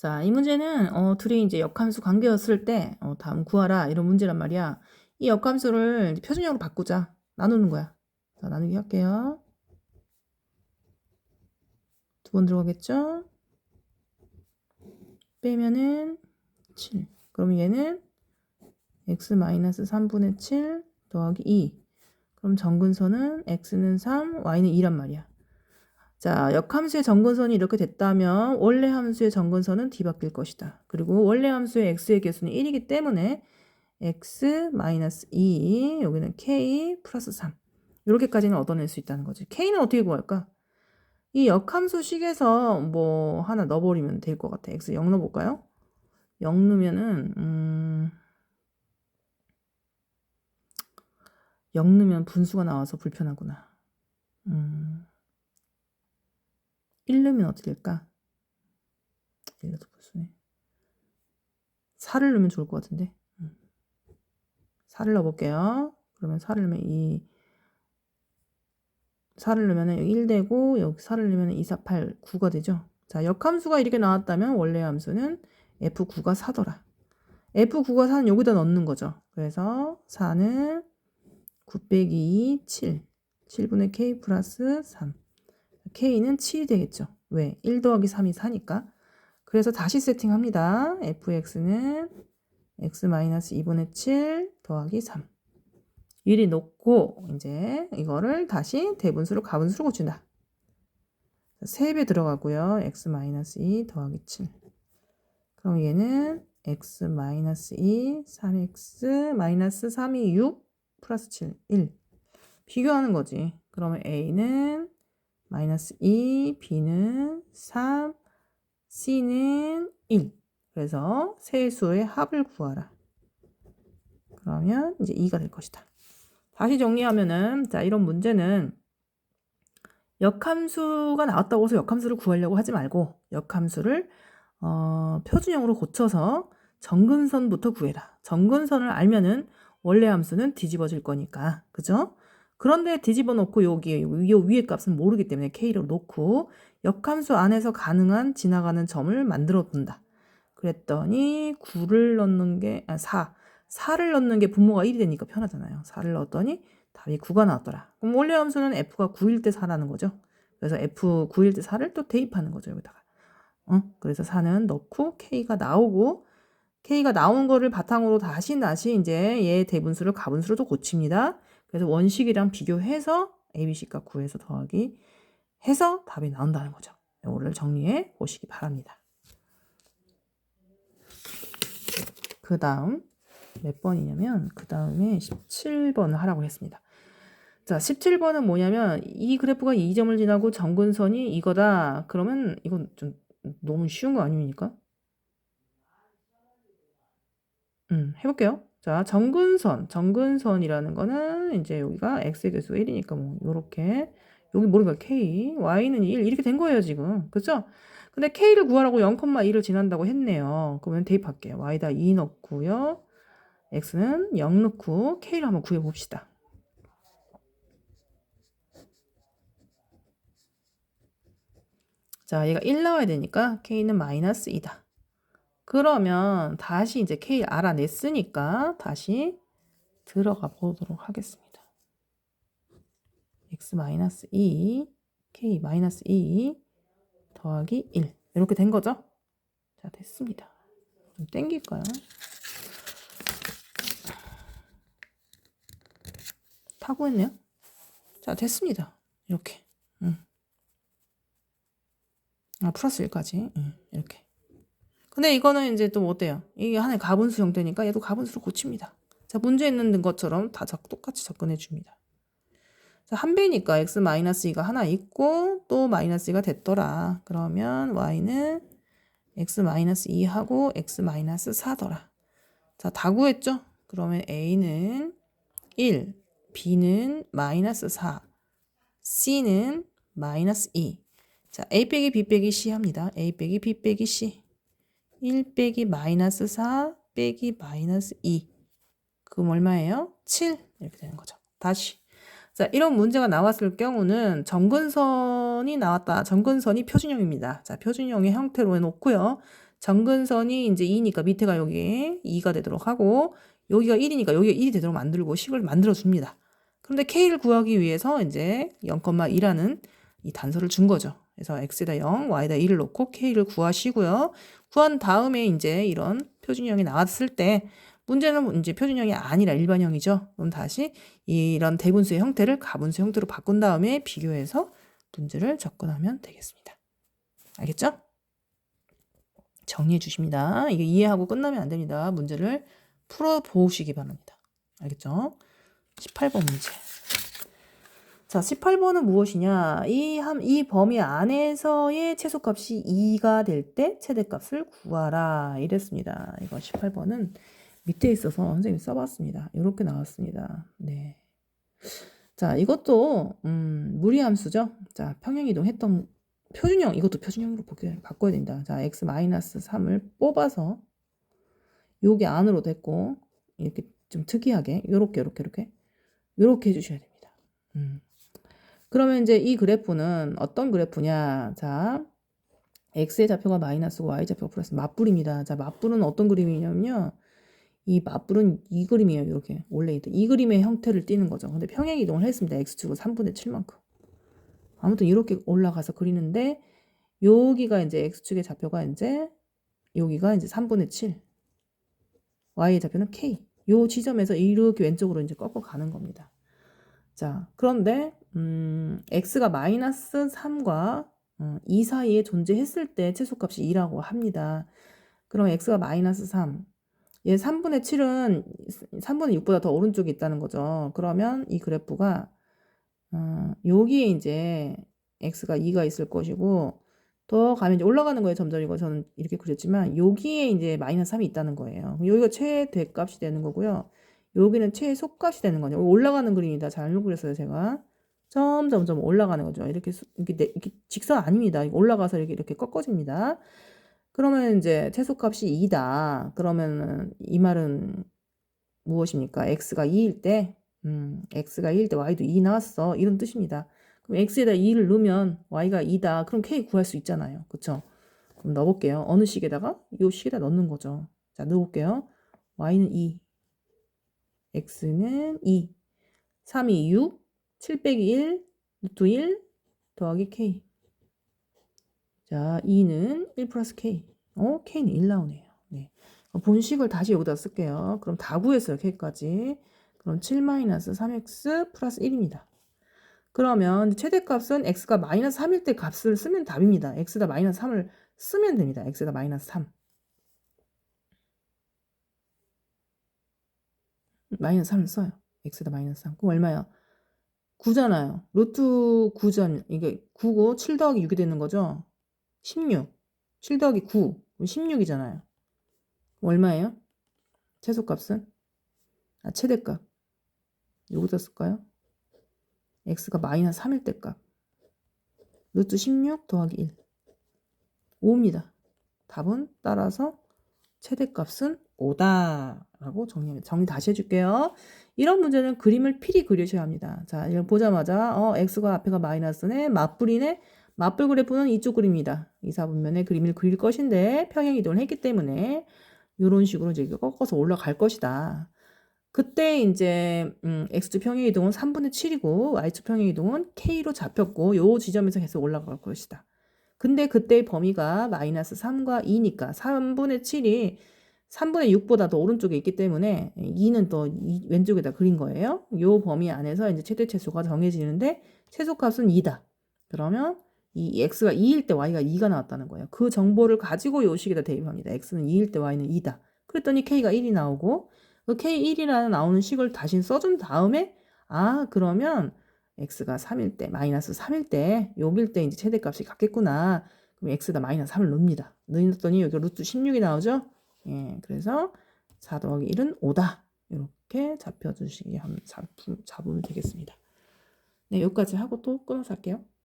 자, 이 문제는 어, 둘이 이제 역함수 관계였을 때 어, 다음 구하라 이런 문제란 말이야. 이 역함수를 표준형으로 바꾸자. 나누는 거야. 자, 나누기 할게요. 두 번 들어가겠죠? 빼면은 7. 그럼 얘는 x-3분의 7 더하기 2. 그럼 정근선은 x는 3, y는 2란 말이야. 자, 역함수의 정근선이 이렇게 됐다면 원래 함수의 정근선은 뒤바뀔 것이다. 그리고 원래 함수의 x의 개수는 1이기 때문에 x 마이너스 2 여기는 k 플러스 3 이렇게까지는 얻어낼 수 있다는 거지. k는 어떻게 구할까? 이 역함수식에서 뭐 하나 넣어버리면 될 것 같아. x 0 넣어볼까요? 0 넣으면은 음... 0 넣으면 분수가 나와서 불편하구나. 음... 1 넣으면 어떻게 될까? 1 넣어도 분수네. 4를 넣으면 좋을 것 같은데. 음. 4를 넣어볼게요. 그러면 4를 넣으면 이 4를 넣으면 여기 1 되고 여기 4를 넣으면 2, 4, 8, 9가 되죠. 자, 역함수가 이렇게 나왔다면 원래 함수는 F9가 4더라. F9가 4는 여기다 넣는 거죠. 그래서 4는 9 빼기 2, 7. 7분의 K 플러스 3. K는 7이 되겠죠. 왜? 1 더하기 3이 4니까. 그래서 다시 세팅합니다. fx는 x-2분의 7 더하기 3. 일이 놓고 이제 이거를 다시 대분수로 가분수로 고친다. 3배 들어가고요. x-2 더하기 7. 그럼 얘는 x-2 3x 마이너스 3이 6 플러스 7 1 비교하는 거지. 그러면 a는 마이너스 2, b는 3, c는 1. 그래서 세수의 합을 구하라. 그러면 이제 2가 될 것이다. 다시 정리하면은 자 이런 문제는 역함수가 나왔다고 해서 역함수를 구하려고 하지 말고 역함수를 어, 표준형으로 고쳐서 정근선부터 구해라. 정근선을 알면은 원래 함수는 뒤집어질 거니까 그죠? 그런데 뒤집어 놓고 여기 요 위에 값은 모르기 때문에 k를 놓고 역함수 안에서 가능한 지나가는 점을 만들어 본다. 그랬더니 9를 넣는 게 아, 4. 4를 넣는 게 분모가 1이 되니까 편하잖아요. 4를 넣었더니 답이 9가 나왔더라. 그럼 원래 함수는 f가 9일 때 4라는 거죠. 그래서 f 9일 때 4를 또 대입하는 거죠. 여기다가. 어? 그래서 4는 넣고 k가 나오고 k가 나온 거를 바탕으로 다시 다시 이제 얘 대분수를 가분수로 또 고칩니다. 그래서 원식이랑 비교해서 ABC 값 구해서 더하기 해서 답이 나온다는 거죠. 이거를 정리해 보시기 바랍니다. 그 다음 몇 번이냐면 그 다음에 17번을 하라고 했습니다. 자, 17번은 뭐냐면 이 그래프가 2점을 지나고 정근선이 이거다. 그러면 이건 좀 너무 쉬운 거 아닙니까? 음, 해볼게요. 자, 정근선. 정근선이라는 거는 이제 여기가 x의 개수가 1이니까 뭐 요렇게 여기 모르니까 k, y는 1 이렇게 된 거예요, 지금. 그죠? 근데 k를 구하라고 0,2를 지난다고 했네요. 그러면 대입할게요. y다 2 넣고요. x는 0 넣고 k를 한번 구해 봅시다. 자, 얘가 1 나와야 되니까 k는 마이너스 2다. 그러면 다시 이제 K 알아냈으니까 다시 들어가 보도록 하겠습니다. x-2 k-2 더하기 1 이렇게 된 거죠? 자 됐습니다. 좀 땡길까요? 타고 했네요. 자 됐습니다. 이렇게 음. 아 플러스 1까지 음, 이렇게 근데 이거는 이제 또 어때요? 이게 하나의 가분수 형태니까 얘도 가분수로 고칩니다. 자, 문제 있는 것처럼 다 똑같이 접근해 줍니다. 자, 한 배니까 x-2가 하나 있고 또 마이너스 2가 됐더라. 그러면 y는 x-2하고 x-4더라. 자, 다 구했죠? 그러면 a는 1, b는 마이너스 4, c는 마이너스 2. 자, a 빼기 b 빼기 c 합니다. a 빼기 b 빼기 c. 1 빼기 마이너스 4 빼기 마이너스 2. 그럼 얼마예요? 7. 이렇게 되는 거죠. 다시. 자, 이런 문제가 나왔을 경우는 정근선이 나왔다. 정근선이 표준형입니다. 자, 표준형의 형태로 해놓고요. 정근선이 이제 2니까 밑에가 여기 2가 되도록 하고 여기가 1이니까 여기가 1이 되도록 만들고 식을 만들어 줍니다. 그런데 k를 구하기 위해서 이제 0,2라는 이 단서를 준 거죠. 그래서 x에다 0, y에다 1을 놓고 k를 구하시고요. 구한 다음에 이제 이런 표준형이 나왔을 때 문제는 이제 표준형이 아니라 일반형이죠. 그럼 다시 이런 대분수의 형태를 가분수 형태로 바꾼 다음에 비교해서 문제를 접근하면 되겠습니다. 알겠죠? 정리해 주십니다. 이게 이해하고 끝나면 안 됩니다. 문제를 풀어 보시기 바랍니다. 알겠죠? 18번 문제. 자, 18번은 무엇이냐? 이, 함, 이 범위 안에서의 최소값이 2가 될 때 최대값을 구하라. 이랬습니다. 이거 18번은 밑에 있어서 선생님이 써봤습니다. 이렇게 나왔습니다. 네. 자, 이것도, 음, 무리함수죠? 자, 평행이동 했던 표준형, 이것도 표준형으로 바꿔야 됩니다. 자, x-3을 뽑아서 요게 안으로 됐고, 이렇게 좀 특이하게, 요렇게, 요렇게, 요렇게, 요렇게 해주셔야 됩니다. 음. 그러면 이제 이 그래프는 어떤 그래프냐? 자, x의 좌표가 마이너스고 y 좌표가 플러스 맞불입니다. 자, 맞불은 어떤 그림이냐면요. 이 맞불은 이 그림이에요. 이렇게 원래 있던 이 그림의 형태를 띠는 거죠. 근데 평행 이동을 했습니다. x축은 3분의 7만큼. 아무튼 이렇게 올라가서 그리는데 여기가 이제 x축의 좌표가 이제 여기가 이제 3분의 7. y의 좌표는 k. 요 지점에서 이렇게 왼쪽으로 이제 꺾어 가는 겁니다. 자, 그런데 음, x가 마이너스 3과 어, 2 사이에 존재했을 때 최소값이 2라고 합니다. 그럼 x가 마이너스 3. 얘 3분의 7은 3분의 6보다 더 오른쪽에 있다는 거죠. 그러면 이 그래프가 어, 여기에 이제 x가 2가 있을 것이고 더 가면 이제 올라가는 거예요. 점점 이거 저는 이렇게 그렸지만 여기에 이제 마이너스 3이 있다는 거예요. 여기가 최대값이 되는 거고요. 여기는 최소값이 되는 거죠. 올라가는 그림이다. 잘못 그렸어요, 제가. 점점 점 올라가는 거죠. 이렇게 수- 이렇게, 내- 이렇게 직선 아닙니다. 올라가서 이렇게 이렇게 꺾어집니다. 그러면 이제 최소값이 2다. 그러면은 이 말은 무엇입니까? x가 2일 때, 음, x가 2일 때 y도 2 나왔어. 이런 뜻입니다. 그럼 x에다 2를 넣으면 y가 2다. 그럼 k 구할 수 있잖아요. 그쵸? 그럼 넣어볼게요. 어느 식에다가? 요 식에다 넣는 거죠. 자, 넣어볼게요. y는 2, x는 2, 3이 6, 7 빼기 1, 루트 1 더하기 k. 자, 2는 1 플러스 k. 어, k는 1 나오네요. 네. 본식을 다시 여기다 쓸게요. 그럼 다 구했어요, k까지. 그럼 7 마이너스 3x 플러스 1입니다. 그러면 최대값은 x가 마이너스 3일 때 값을 쓰면 답입니다. x가 마이너스 3을 쓰면 됩니다. x가 마이너스 3. 마이너스 3을 써요. x가 마이너스 3. 그럼 얼마야? 9잖아요. 루트 9점, 이게 9고 7 더하기 6이 되는 거죠? 16. 7 더하기 9. 16이잖아요. 얼마예요? 최소값은? 아, 최대값. 여기다 쓸까요? x가 마이너스 3일 때 값. 루트 16 더하기 1. 5입니다. 답은 따라서 최대값은 5다. 라고 정리, 정리 다시 해줄게요. 이런 문제는 그림을 필히 그리셔야 합니다. 자, 이걸 보자마자, 어, x가 앞에가 마이너스네, 맞불이네, 맞불 그래프는 이쪽 그림이다. 이사분면의 그림을 그릴 것인데, 평행 이동을 했기 때문에, 이런 식으로 이제 꺾어서 올라갈 것이다. 그때 이제, 음, x축 평행 이동은 3분의 7이고, y축 평행 이동은 k로 잡혔고, 요 지점에서 계속 올라갈 것이다. 근데 그때 범위가 마이너스 3과 2니까 3분의 7이 3분의 6보다 더 오른쪽에 있기 때문에 2는 또이 왼쪽에다 그린 거예요. 요 범위 안에서 이제 최대 최소가 정해지는데 최소값은 2다. 그러면 이 x가 2일 때 y가 2가 나왔다는 거예요. 그 정보를 가지고 요 식에다 대입합니다. x는 2일 때 y는 2다. 그랬더니 k가 1이 나오고 그 k1이라는 나오는 식을 다시 써준 다음에 아 그러면 x가 3일 때 마이너스 3일 때 여길 때 이제 최대값이 같겠구나. 그럼 x에다 마이너스 3을 넣습니다. 넣었더니 여기 루트 16이 나오죠. 예, 그래서 4 더하기 1은 5다. 이렇게 잡혀주시기 잡, 잡으면 되겠습니다. 네, 여기까지 하고 또 끊어서 할게요.